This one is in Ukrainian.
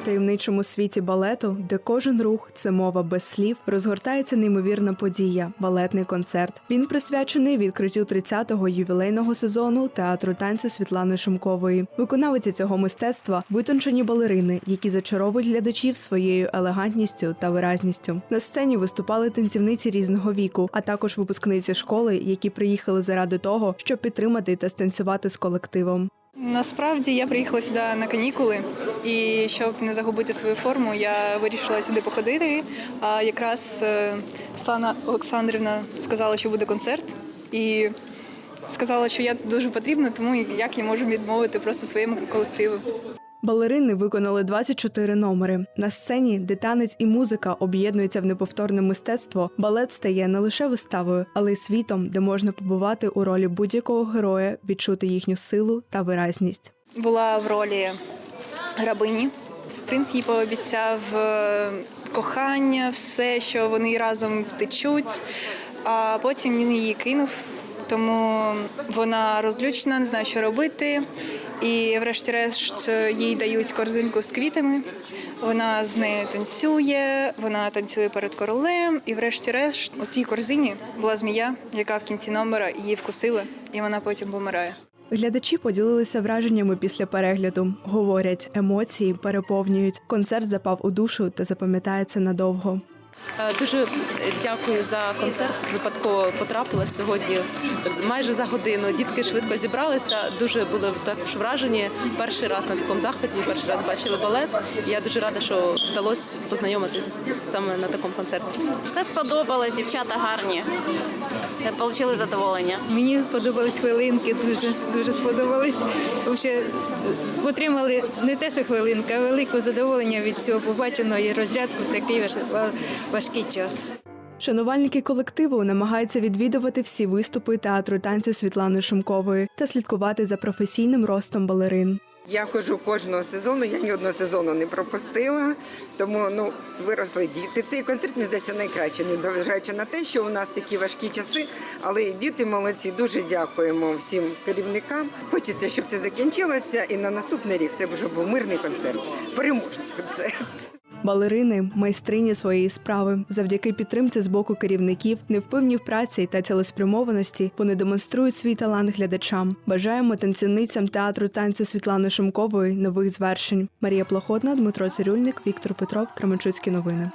таємничому світі балету, де кожен рух це мова без слів, розгортається неймовірна подія балетний концерт. Він присвячений відкриттю 30-го ювілейного сезону театру танцю Світлани Шумкової. Виконавиці цього мистецтва витончені балерини, які зачаровують глядачів своєю елегантністю та виразністю. На сцені виступали танцівниці різного віку, а також випускниці школи, які приїхали заради того, щоб підтримати та станцювати з колективом. Насправді я приїхала сюди на канікули, і щоб не загубити свою форму, я вирішила сюди походити. А якраз е, Слана Олександрівна сказала, що буде концерт, і сказала, що я дуже потрібна, тому як я можу відмовити просто своєму колективу. Балерини виконали 24 номери. На сцені, де танець і музика об'єднуються в неповторне мистецтво, балет стає не лише виставою, але й світом, де можна побувати у ролі будь-якого героя, відчути їхню силу та виразність. Була в ролі грабині. Принц їй пообіцяв е, кохання, все, що вони разом втечуть, а потім він її кинув. Тому вона розлючена, не знає, що робити. І, врешті-решт, їй дають корзинку з квітами. Вона з нею танцює, вона танцює перед королем. І, врешті-решт, у цій корзині була змія, яка в кінці номера її вкусила, і вона потім помирає. Глядачі поділилися враженнями після перегляду. Говорять, емоції переповнюють. Концерт запав у душу та запам'ятається надовго. Е, Дуже дякую за концерт. Випадково потрапила сьогодні з- майже за годину. Дітки швидко зібралися. Дуже були також вражені. Перший раз на такому заході, перший раз бачили балет. Я дуже рада, що вдалося познайомитись саме на такому концерті. Все сподобалось, дівчата гарні. Все отримали задоволення. Мені сподобались хвилинки, дуже дуже сподобались. Взагалі, отримали не те, що хвилинка, а велике задоволення від цього побаченого і розрядку такий ва- важкий час. Шанувальники колективу намагаються відвідувати всі виступи театру танцю Світлани Шумкової та слідкувати за професійним ростом балерин. Я ходжу кожного сезону, я ні одного сезону не пропустила, тому ну виросли діти. Цей концерт мені здається найкраще, незважаючи на те, що у нас такі важкі часи. Але діти молодці. Дуже дякуємо всім керівникам. Хочеться, щоб це закінчилося, і на наступний рік це вже був мирний концерт, переможний концерт. Балерини майстрині своєї справи. Завдяки підтримці з боку керівників, невпевні в праці та цілеспрямованості вони демонструють свій талант глядачам. Бажаємо танцівницям театру танцю Світлани Шумкової нових звершень. Марія Плохотна, Дмитро Цирюльник, Віктор Петров, Кременчуцькі новини.